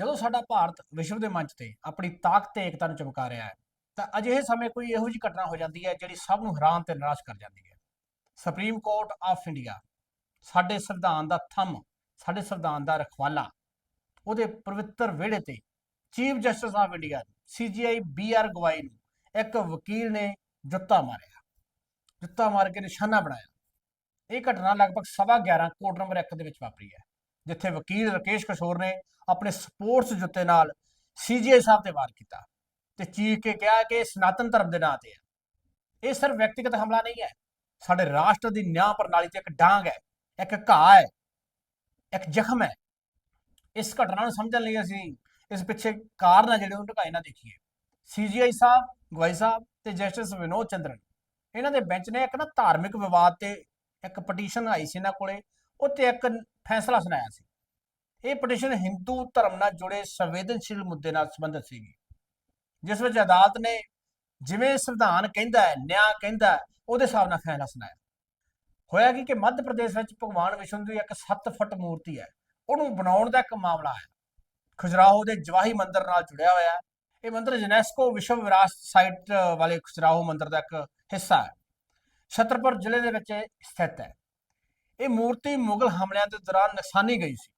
ਜਦੋਂ ਸਾਡਾ ਭਾਰਤ ਵਿਸ਼ਵ ਦੇ ਮੰਚ ਤੇ ਆਪਣੀ ਤਾਕਤ ਤੇ ਏਕਤਾ ਨੂੰ ਚਮਕਾ ਰਿਹਾ ਹੈ, ਤਾਂ ਅਜਿਹੇ ਸਮੇਂ ਕੋਈ ਇਹੋ ਜਿਹੀ ਘਟਨਾ ਹੋ ਜਾਂਦੀ ਹੈ ਜਿਹੜੀ ਸਭ ਨੂੰ ਹੈਰਾਨ ਤੇ ਨਿਰਾਸ਼ ਕਰ ਜਾਂਦੀ ਹੈ। ਸੁਪਰੀਮ ਕੋਰਟ ਆਫ ਇੰਡੀਆ ਸਾਡੇ ਸੰਵਿਧਾਨ ਦਾ ਥੰਮ, ਸਾਡੇ ਸੰਵਿਧਾਨ ਦਾ ਰਖਵਾਲਾ, ਉਹਦੇ ਪਵਿੱਤਰ ਵਿਹੜੇ ਤੇ chief justice of India CJI B R Gavai ਨੂੰ ਇੱਕ ਵਕੀਲ ਨੇ ਜੁੱਤਾ ਮਾਰਿਆ। ਜੁੱਤਾ ਮਾਰ ਕੇ ਨਿਸ਼ਾਨਾ ਬਣਾਇਆ। ਇਹ ਘਟਨਾ ਲਗਭਗ ਸਵਾ 11 ਕੋਟ ਨੰਬਰ 1 ਦੇ ਵਿੱਚ ਵਾਪਰੀ ਹੈ। ਜਿੱਥੇ ਵਕੀਲ ਰਕੇਸ਼ ਕਿਸ਼ੋਰ ਨੇ ਆਪਣੇ ਸਪੋਰਟਸ ਜੁੱਤੇ ਨਾਲ ਸੀਜੀਆਈ ਸਾਹਿਬ ਤੇ ਵਾਰ ਕੀਤਾ ਤੇ ਚੀਖ ਕੇ ਕਿਹਾ ਕਿ ਸਨਾਤਨ ਧਰਮ ਦੇ ਨਾਂ ਤੇ ਹੈ। ਇਹ ਸਿਰਫ ਵਿਅਕਤੀਗਤ ਹਮਲਾ ਨਹੀਂ ਹੈ। ਸਾਡੇ ਰਾਸ਼ਟਰ ਦੀ ਨਿਆਂ ਪ੍ਰਣਾਲੀ ਤੇ ਇੱਕ ਡਾਂਗ ਹੈ, ਇੱਕ ਘਾਹ ਹੈ, ਇੱਕ ਜ਼ਖਮ ਹੈ। ਇਸ ਘਟਨਾ ਨੂੰ ਸਮਝਣ ਲਈ ਅਸੀਂ ਇਸ ਪਿੱਛੇ ਕਾਰਨ ਆ ਜਿਹੜੇ ਉਹਨਾਂ ਢਕਾਈ ਨਾ ਦੇਖੀਏ। ਸੀਜੀਆਈ ਸਾਹਿਬ, ਗਵਾਈ ਸਾਹਿਬ ਤੇ ਜਸਟਿਸ ਵਿਨੋਦ ਚੰਦਰਨ, ਇਹਨਾਂ ਦੇ ਬੈਂਚ ਨੇ ਇੱਕ ਨਾ ਧਾਰਮਿਕ ਵਿਵਾਦ ਤੇ ਇੱਕ ਪਟੀਸ਼ਨ ਆਈ ਸੀ ਇਹਨਾਂ ਕੋਲੇ। ਉੱਤੇ ਇੱਕ ਫੈਸਲਾ ਸੁਣਾਇਆ ਸੀ। ਇਹ ਪਟੀਸ਼ਨ ਹਿੰਦੂ ਧਰਮ ਨਾਲ ਜੁੜੇ ਸੰਵੇਦਨਸ਼ੀਲ ਮੁੱਦੇ ਨਾਲ ਸੰਬੰਧਿਤ ਸੀਗੀ। ਜਿਸ ਵਿੱਚ ਅਦਾਲਤ ਨੇ ਜਿਵੇਂ ਸੰਵਿਧਾਨ ਕਹਿੰਦਾ ਹੈ, ਨਿਆਂ ਕਹਿੰਦਾ ਉਹਦੇ ਹਿਸਾਬ ਨਾਲ ਫੈਸਲਾ ਸੁਣਾਇਆ। ਹੋਇਆ ਕੀ ਕਿ ਮੱਧ ਪ੍ਰਦੇਸ਼ ਵਿੱਚ ਭਗਵਾਨ ਵਿਸ਼ਨੂੰ ਦੀ ਇੱਕ 7 ਫੁੱਟ ਮੂਰਤੀ ਹੈ, ਉਹਨੂੰ ਬਣਾਉਣ ਦਾ ਇੱਕ ਮਾਮਲਾ ਹੈ। ਖੁਜਰਾਹੋ ਦੇ ਜਵਾਹੀ ਮੰਦਿਰ ਨਾਲ ਜੁੜਿਆ ਹੋਇਆ ਹੈ। ਇਹ ਮੰਦਿਰ ਯੂਨੈਸਕੋ ਵਿਸ਼ਵ ਵਿਰਾਸਤ ਸਾਈਟ ਵਾਲੇ ਖੁਜਰਾਹੋ ਮੰਦਿਰ ਦਾ ਇੱਕ ਹਿੱਸਾ ਹੈ। ਛਤਰਪੁਰ ਜ਼ਿਲ੍ਹੇ ਦੇ ਵਿੱਚ ਇਹ ਸਥਿਤ ਹੈ। ਇਹ ਮੂਰਤੀ ਮੁਗਲ ਹਮਲਿਆਂ ਦੇ ਦੌਰਾਨ ਨੁਕਸਾਨੀ ਗਈ ਸੀ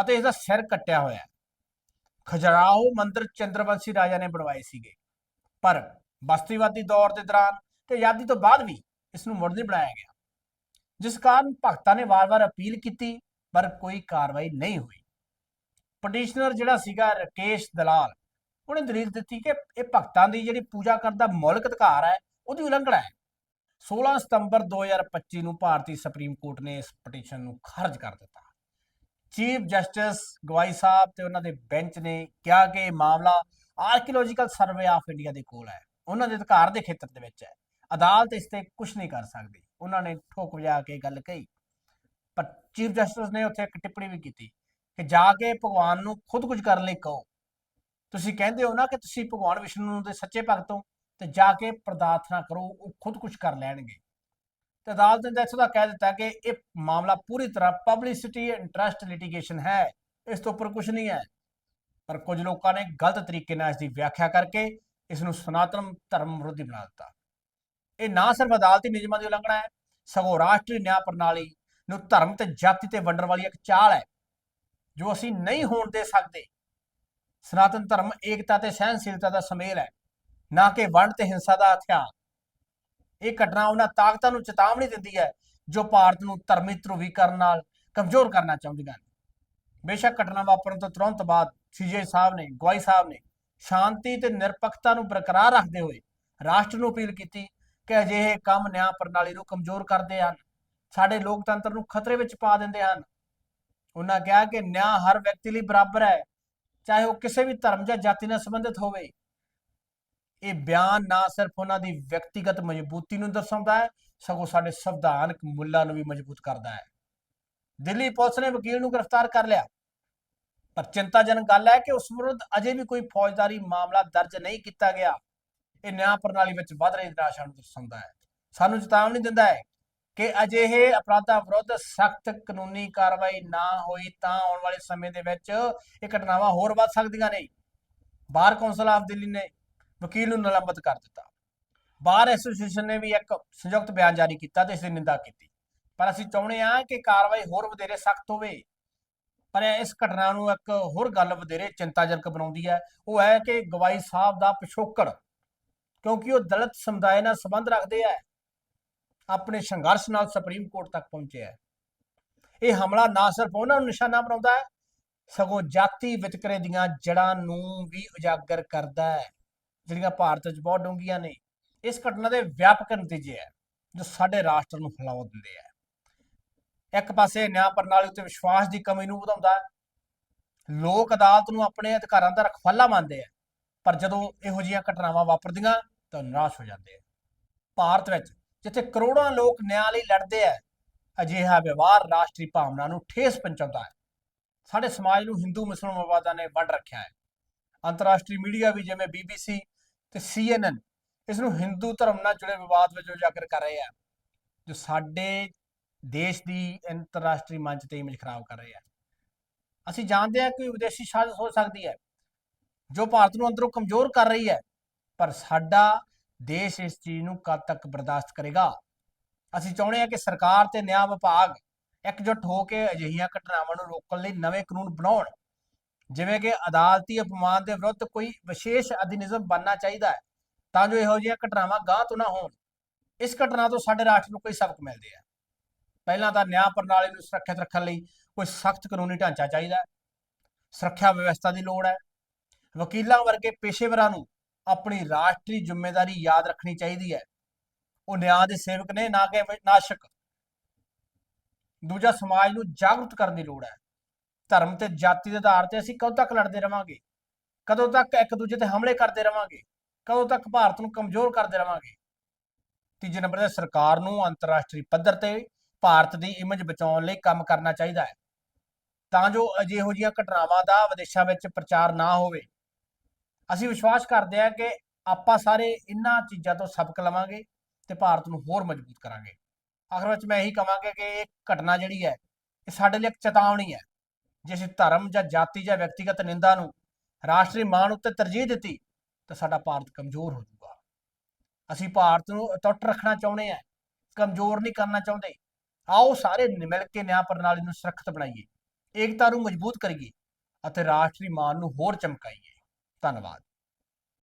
ਅਤੇ ਇਸ ਦਾ ਸਿਰ ਕੱਟਿਆ ਹੋਇਆ ਹੈ। ਖਜਰਾਹੋ ਮੰਦਿਰ ਚੰਦਰਵੰਸ਼ੀ ਰਾਜਾ ਨੇ ਬਣਵਾਏ ਸੀਗੇ। ਪਰ ਬਸਤੀਵਾਦੀ ਦੌਰ ਦੇ ਦੌਰਾਨ ਤੇ ਆਜ਼ਾਦੀ ਤੋਂ ਬਾਅਦ ਵੀ ਇਸ ਨੂੰ ਮੁੜ ਨਹੀਂ ਬਣਾਇਆ ਗਿਆ। ਜਿਸ ਕਾਰਨ ਭਗਤਾਂ ਨੇ ਵਾਰ-ਵਾਰ ਅਪੀਲ ਕੀਤੀ, ਪਰ ਕੋਈ ਕਾਰਵਾਈ ਨਹੀਂ ਹੋਈ। ਪਟੀਸ਼ਨਰ ਜਿਹੜਾ ਸੀਗਾ ਰਕੇਸ਼ ਦਲਾਲ, ਉਹਨੇ ਦਲੀਲ ਦਿੱਤੀ ਕਿ ਇਹ ਭਗਤਾਂ ਦੀ ਜਿਹੜੀ ਪੂਜਾ ਕਰਨ ਦਾ ਮੌਲਿਕ ਅਧਿਕਾਰ ਹੈ, ਉਹਦੀ ਉਲੰਘਣਾ ਹੈ। 16 ਸਤੰਬਰ 2025 ਨੂੰ ਭਾਰਤੀ ਸੁਪਰੀਮ ਕੋਰਟ ਨੇ ਇਸ ਪਟੀਸ਼ਨ ਨੂੰ ਖਾਰਜ ਕਰ ਦਿੱਤਾ। ਚੀਫ ਜਸਟਿਸ ਗਵਾਈ ਸਾਹਿਬ ਤੇ ਉਹਨਾਂ ਦੇ ਬੈਂਚ ਨੇ ਕਿਹਾ ਕਿ ਇਹ ਮਾਮਲਾ ਆਰਕੀਓਲੋਜੀਕਲ ਸਰਵੇ ਆਫ ਇੰਡੀਆ ਦੇ ਕੋਲ ਹੈ। ਉਹਨਾਂ ਦੇ ਅਧਿਕਾਰ ਦੇ ਖੇਤਰ ਦੇ ਵਿੱਚ ਹੈ। ਅਦਾਲਤ ਇਸ ਤੇ ਕੁਝ ਨਹੀਂ ਕਰ ਸਕਦੀ। ਉਹਨਾਂ ਨੇ ਠੋਕ ਵਜਾ ਕੇ ਗੱਲ ਕਹੀ। ਪਰ ਚੀਫ ਜਸਟਿਸ ਨੇ ਉੱਥੇ ਇੱਕ ਟਿੱਪਣੀ ਵੀ ਕੀਤੀ ਕਿ ਜਾ ਕੇ ਭਗਵਾਨ ਨੂੰ ਖੁਦ ਕੁਝ ਕਰਨ ਲਈ ਕਹੋ। ਤੁਸੀਂ ਕਹਿੰਦੇ ਹੋ ਨਾ ਕਿ ਤੁਸੀਂ ਭਗਵਾਨ ਵਿਸ਼ਨੂੰ ਦੇ ਸੱਚੇ ਭਗਤ ਹੋ। ਤੇ ਜਾ ਕੇ ਪ੍ਰਾਰਥਨਾ ਕਰੋ, ਉਹ ਖੁਦ ਕੁਝ ਕਰ ਲੈਣਗੇ। ਤੇ ਅਦਾਲਤ ਨੇ ਇੱਥੋਂ ਦਾ ਕਹਿ ਦਿੱਤਾ ਕਿ ਇਹ ਮਾਮਲਾ ਪੂਰੀ ਤਰ੍ਹਾਂ ਪਬਲਿਸਿਟੀ ਇੰਟਰਸਟ ਲਿਟੀਗੇਸ਼ਨ ਹੈ, ਇਸ ਤੋਂ ਉੱਪਰ ਕੁਝ ਨਹੀਂ ਹੈ। ਪਰ ਕੁਝ ਲੋਕਾਂ ਨੇ ਗਲਤ ਤਰੀਕੇ ਨਾਲ ਇਸ ਦੀ ਵਿਆਖਿਆ ਕਰਕੇ ਇਸ ਨੂੰ ਸਨਾਤਨ ਧਰਮ ਵਿਰੋਧੀ ਬਣਾ ਦਿੱਤਾ। ਇਹ ਨਾ ਸਿਰਫ ਅਦਾਲਤੀ ਨਿਯਮਾਂ ਦੀ ਉਲੰਘਣਾ ਹੈ, ਸਗੋਂ ਰਾਸ਼ਟਰੀ ਨਿਆਂ ਪ੍ਰਣਾਲੀ ਨੂੰ ਧਰਮ ਤੇ ਜਾਤੀ ਤੇ ਵੰਡਣ ਵਾਲੀ ਇੱਕ ਚਾਲ ਹੈ, ਜੋ ਅਸੀਂ ਨਹੀਂ ਹੋਣ ਦੇ ਸਕਦੇ। ਸਨਾਤਨ ਧਰਮ ਏਕਤਾ ਤੇ ਸਹਿਨਸ਼ੀਲਤਾ ਦਾ ਸਮੇਲ ਹੈ। ਨਾ ਕਿ ਵੰਡ ਤੇ ਹਿੰਸਾ ਦਾ ਹਥਿਆਰ। ਇਹ ਘਟਨਾ ਉਹਨਾਂ ਤਾਕਤਾਂ ਨੂੰ ਚੇਤਾਵਨੀ ਦਿੰਦੀ ਹੈ, ਜੋ ਭਾਰਤ ਨੂੰ ਧਰਮੀ ਧਰੁਵੀਕਰਨ ਨਾਲ ਕਮਜ਼ੋਰ ਕਰਨਾ ਚਾਹੁੰਦੀਆਂ ਨੇ। ਬੇਸ਼ੱਕ ਘਟਨਾ ਵਾਪਰਨ ਤੋਂ ਤੁਰੰਤ ਬਾਅਦ ਸੀਜੇ ਸਾਹਿਬ ਨੇ, ਗਵਾਈ ਸਾਹਿਬ ਨੇ ਸ਼ਾਂਤੀ ਤੇ ਨਿਰਪੱਖਤਾ ਨੂੰ ਬਰਕਰਾਰ ਰੱਖਦੇ ਹੋਏ ਰਾਸ਼ਟਰ ਨੂੰ ਅਪੀਲ ਕੀਤੀ ਕਿ ਅਜਿਹੇ ਕੰਮ ਨਿਆਂ ਪ੍ਰਣਾਲੀ ਨੂੰ ਕਮਜ਼ੋਰ ਕਰਦੇ ਹਨ, ਸਾਡੇ ਲੋਕਤੰਤਰ ਨੂੰ ਖਤਰੇ ਵਿੱਚ ਪਾ ਦਿੰਦੇ ਹਨ। ਉਹਨਾਂ ਕਿਹਾ ਕਿ ਨਿਆਂ ਹਰ ਵਿਅਕਤੀ ਲਈ ਬਰਾਬਰ ਹੈ, ਚਾਹੇ ਉਹ ਕਿਸੇ ਵੀ ਧਰਮ ਜਾਂ ਜਾਤੀ ਨਾਲ ਸੰਬੰਧਿਤ ਹੋਵੇ। ਇਹ ਬਿਆਨ ਨਾ ਸਿਰਫ ਉਹਨਾਂ ਦੀ ਵਿਅਕਤੀਗਤ ਮਜ਼ਬੂਤੀ ਨੂੰ ਦਰਸਾਉਂਦਾ ਹੈ, ਸਗੋਂ ਸਾਡੇ ਸੰਵਿਧਾਨਕ ਮੁੱਲਾਂ ਨੂੰ ਵੀ ਮਜ਼ਬੂਤ ਕਰਦਾ ਹੈ। ਦਿੱਲੀ ਪੁਲਿਸ ਨੇ ਵਕੀਲ ਨੂੰ ਗ੍ਰਿਫਤਾਰ ਕਰ ਲਿਆ। ਪਰ ਚਿੰਤਾਜਨਕ ਗੱਲ ਹੈ ਕਿ ਉਸ ਵਿਰੁੱਧ ਅਜੇ ਵੀ ਕੋਈ ਫੌਜਦਾਰੀ ਮਾਮਲਾ ਦਰਜ ਨਹੀਂ ਕੀਤਾ ਗਿਆ। ਇਹ ਨਿਆਂ ਪ੍ਰਣਾਲੀ ਵਿੱਚ ਵੱਧ ਰਹੀ ਨਿਰਾਸ਼ਾ ਨੂੰ ਦਰਸਾਉਂਦਾ ਹੈ। ਸਾਨੂੰ ਚੇਤਾਵਨੀ ਦਿੰਦਾ ਹੈ ਕਿ ਅਜਿਹੇ ਅਪਰਾਧਾਂ ਵਿਰੁੱਧ ਸਖਤ ਕਾਨੂੰਨੀ ਕਾਰਵਾਈ ਨਾ ਹੋਈ ਤਾਂ ਆਉਣ ਵਾਲੇ ਸਮੇਂ ਦੇ ਵਿੱਚ ਇਹ ਘਟਨਾਵਾਂ ਹੋਰ ਵੱਧ ਸਕਦੀਆਂ ਨੇ। ਬਾਰ ਕੌਂਸਲ ਆਫ ਦਿੱਲੀ ਨੇ ਵਕੀਲ ਨੂੰ ਨਿਲੰਬਿਤ ਕਰ ਦਿੱਤਾ। ਬਾਰ ਐਸੋਸੀਏਸ਼ਨ ਨੇ ਵੀ ਇੱਕ ਸੰਯੁਕਤ ਬਿਆਨ ਜਾਰੀ ਕੀਤਾ ਤੇ ਇਸ ਦੀ ਨਿੰਦਾ ਕੀਤੀ। ਪਰ ਅਸੀਂ ਚਾਹੁੰਦੇ ਹਾਂ ਕਿ ਕਾਰਵਾਈ ਹੋਰ ਵਧੇਰੇ ਸਖਤ ਹੋਵੇ। ਪਰ ਇਸ ਘਟਨਾ ਨੂੰ ਇੱਕ ਹੋਰ ਗੱਲ ਵਧੇਰੇ ਚਿੰਤਾਜਨਕ ਬਣਾਉਂਦੀ ਹੈ। ਉਹ ਹੈ ਕਿ ਗਵਾਈ ਸਾਹਿਬ ਦਾ ਪਿਛੋਕੜ, ਕਿਉਂਕਿ ਉਹ ਦਲਿਤ ਸਮੁਦਾਇ ਨਾਲ ਸੰਬੰਧ ਰੱਖਦੇ ਆ, ਆਪਣੇ ਸੰਘਰਸ਼ ਨਾਲ ਸੁਪਰੀਮ ਕੋਰਟ ਤੱਕ ਪਹੁੰਚਿਆ ਹੈ ਇਹ ਹਮਲਾ ਨਾ ਸਿਰਫ ਉਹਨਾਂ ਨੂੰ ਨਿਸ਼ਾਨਾ ਬਣਾਉਂਦਾ ਹੈ, ਸਗੋਂ ਜਾਤੀ ਵਿਤਕਰੇ ਦੀਆਂ ਜੜਾਂ ਨੂੰ ਵੀ ਉਜਾਗਰ ਕਰਦਾ ਹੈ। ਜਿਹੜੀਆਂ ਭਾਰਤ ਵਿੱਚ ਬਹੁਤ ਡੂੰਘੀਆਂ ਨੇ, ਇਸ ਘਟਨਾ ਦੇ ਵਿਆਪਕ ਨਤੀਜੇ ਹੈ, ਜੋ ਸਾਡੇ ਰਾਸ਼ਟਰ ਨੂੰ ਹਿਲਾਉ ਦਿੰਦੇ ਆ ਇੱਕ ਪਾਸੇ ਨਿਆਂ ਪ੍ਰਣਾਲੀ ਉੱਤੇ ਵਿਸ਼ਵਾਸ ਦੀ ਕਮੀ ਨੂੰ ਵਧਾਉਂਦਾ ਹੈ, ਲੋਕ ਅਦਾਲਤ ਨੂੰ ਆਪਣੇ ਅਧਿਕਾਰਾਂ ਦਾ ਰਖਵਾਲਾ ਮੰਨਦੇ ਆ ਪਰ ਜਦੋਂ ਇਹੋ ਜਿਹੀਆਂ ਘਟਨਾਵਾਂ ਵਾਪਰਦੀਆਂ ਤਾਂ ਨਿਰਾਸ਼ ਹੋ ਜਾਂਦੇ ਆ ਭਾਰਤ ਵਿੱਚ ਜਿੱਥੇ ਕਰੋੜਾਂ ਲੋਕ ਨਿਆਂ ਲਈ ਲੜਦੇ ਆ ਅਜਿਹਾ ਵਿਵਹਾਰ ਰਾਸ਼ਟਰੀ ਭਾਵਨਾ ਨੂੰ ਠੇਸ ਪਹੁੰਚਾਉਂਦਾ ਹੈ। ਸਾਡੇ ਸਮਾਜ ਨੂੰ ਹਿੰਦੂ ਮੁਸਲਮਾਨ ਵਿਵਾਦਾਂ ਨੇ ਵੰਡ ਰੱਖਿਆ ਹੈ। ਅੰਤਰਰਾਸ਼ਟਰੀ ਮੀਡੀਆ ਵੀ ਜਿਵੇਂ BBC ਤੇ CNN ਇਸ ਨੂੰ ਹਿੰਦੂ ਧਰਮ ਨਾਲ ਜੁੜੇ ਵਿਵਾਦ ਵਜੋਂ ਉਜਾਗਰ ਕਰ ਰਹੇ ਆ, ਜੋ ਸਾਡੇ ਦੇਸ਼ ਦੀ ਅੰਤਰਰਾਸ਼ਟਰੀ ਮੰਚ ਤੇ ਇਮੇਜ ਖਰਾਬ ਕਰ ਰਹੇ ਆ। ਅਸੀਂ ਜਾਣਦੇ ਹਾਂ ਕਿ ਵਿਦੇਸ਼ੀ ਸਾਜ਼ਿਸ਼ ਹੋ ਸਕਦੀ ਹੈ, ਜੋ ਭਾਰਤ ਨੂੰ ਅੰਦਰੋਂ ਕਮਜ਼ੋਰ ਕਰ ਰਹੀ ਹੈ, ਪਰ ਸਾਡਾ ਦੇਸ਼ ਇਸ ਚੀਜ਼ ਨੂੰ ਕਦ ਤੱਕ ਬਰਦਾਸ਼ਤ ਕਰੇਗਾ? ਅਸੀਂ ਚਾਹੁੰਦੇ ਹਾਂ ਕਿ ਸਰਕਾਰ ਤੇ ਨਿਆਂ ਵਿਭਾਗ ਇਕਜੁੱਟ ਹੋ ਕੇ ਅਜਿਹੀਆਂ ਘਟਨਾਵਾਂ ਨੂੰ ਰੋਕਣ ਲਈ ਨਵੇਂ ਕਾਨੂੰਨ ਬਣਾਉਣ। ਜਿਵੇਂ ਕਿ ਅਦਾਲਤੀ ਅਪਮਾਨ ਦੇ ਵਿਰੁੱਧ ਕੋਈ ਵਿਸ਼ੇਸ਼ ਅਧਿਨਿਯਮ ਬਣਨਾ ਚਾਹੀਦਾ ਹੈ, ਤਾਂ ਜੋ ਇਹੋ ਜਿਹੀਆਂ ਘਟਨਾਵਾਂ ਗਾਹ ਤੋਂ ਨਾ ਹੋਣ। ਇਸ ਘਟਨਾ ਤੋਂ ਸਾਡੇ ਰਾਸ਼ਟਰ ਨੂੰ ਕੋਈ ਸਬਕ ਮਿਲਦੇ ਆ। ਪਹਿਲਾਂ ਤਾਂ ਨਿਆਂ ਪ੍ਰਣਾਲੀ ਨੂੰ ਸੁਰੱਖਿਅਤ ਰੱਖਣ ਲਈ ਕੋਈ ਸਖਤ ਕਾਨੂੰਨੀ ਢਾਂਚਾ ਚਾਹੀਦਾ ਹੈ। ਸੁਰੱਖਿਆ ਵਿਵਸਥਾ ਦੀ ਲੋੜ ਹੈ। ਵਕੀਲਾਂ ਵਰਗੇ ਪੇਸ਼ੇਵਰਾਂ ਨੂੰ ਆਪਣੀ ਰਾਸ਼ਟਰੀ ਜ਼ਿੰਮੇਵਾਰੀ ਯਾਦ ਰੱਖਣੀ ਚਾਹੀਦੀ ਹੈ। ਉਹ ਨਿਆਂ ਦੇ ਸੇਵਕ ਨੇ, ਨਾ ਕਿ ਨਾਸ਼ਕ। ਦੂਜਾ, ਸਮਾਜ ਨੂੰ ਜਾਗਰੂਕ ਕਰਨ ਦੀ ਲੋੜ ਹੈ। ਧਰਮ ਤੇ ਜਾਤੀ ਦੇ ਆਧਾਰ ਤੇ ਅਸੀਂ ਕਦੋਂ ਤੱਕ ਲੜਦੇ ਰਵਾਂਗੇ? ਕਦੋਂ ਤੱਕ ਇੱਕ ਦੂਜੇ ਤੇ ਹਮਲੇ ਕਰਦੇ ਰਵਾਂਗੇ? ਕਦੋਂ ਤੱਕ ਭਾਰਤ ਨੂੰ ਕਮਜ਼ੋਰ ਕਰਦੇ ਰਵਾਂਗੇ? ਤੀਜੇ ਨੰਬਰ ਤੇ ਸਰਕਾਰ ਨੂੰ ਅੰਤਰਰਾਸ਼ਟਰੀ ਪੱਧਰ ਤੇ ਭਾਰਤ ਦੀ ਇਮੇਜ ਬਚਾਉਣ ਲਈ ਕੰਮ ਕਰਨਾ ਚਾਹੀਦਾ ਹੈ। ਤਾਂ ਜੋ ਅਜਿਹੋ ਜਿਹੀਆਂ ਘਟਨਾਵਾਂ ਦਾ ਵਿਦੇਸ਼ਾਂ ਵਿੱਚ ਪ੍ਰਚਾਰ ਨਾ ਹੋਵੇ। ਅਸੀਂ ਵਿਸ਼ਵਾਸ ਕਰਦੇ ਹਾਂ ਕਿ ਆਪਾਂ ਸਾਰੇ ਇਹਨਾਂ ਚੀਜ਼ਾਂ ਤੋਂ ਸਬਕ ਲਵਾਂਗੇ ਤੇ ਭਾਰਤ ਨੂੰ ਹੋਰ ਮਜ਼ਬੂਤ ਕਰਾਂਗੇ। ਆਖਰ ਵਿੱਚ ਮੈਂ ਇਹੀ ਕਹਾਂਗਾ ਕਿ ਇਹ ਘਟਨਾ ਜਿਹੜੀ ਹੈ, ਇਹ ਸਾਡੇ ਲਈ ਇੱਕ ਚੇਤਾਵਨੀ ਹੈ। ਜੇ ਅਸੀਂ ਧਰਮ ਜਾਂ ਜਾਤੀ ਜਾਂ ਵਿਅਕਤੀਗਤ ਨਿੰਦਾ ਨੂੰ ਰਾਸ਼ਟਰੀ ਮਾਣ ਉੱਤੇ ਤਰਜੀਹ ਦਿੱਤੀ, ਤਾਂ ਸਾਡਾ ਭਾਰਤ ਕਮਜ਼ੋਰ ਹੋ ਜਾਊਗਾ। ਅਸੀਂ ਭਾਰਤ ਨੂੰ ਟੁੱਟ ਰੱਖਣਾ ਚਾਹੁੰਦੇ ਹਾਂ, ਕਮਜ਼ੋਰ ਨਹੀਂ ਕਰਨਾ ਚਾਹੁੰਦੇ। ਆਓ ਸਾਰੇ ਮਿਲ ਕੇ ਨਿਆਂ ਪ੍ਰਣਾਲੀ ਨੂੰ ਸੁਰੱਖਿਅਤ ਬਣਾਈਏ, ਏਕਤਾ ਨੂੰ ਮਜ਼ਬੂਤ ਕਰੀਏ ਅਤੇ ਰਾਸ਼ਟਰੀ ਮਾਣ ਨੂੰ ਹੋਰ ਚਮਕਾਈਏ। ਧੰਨਵਾਦ।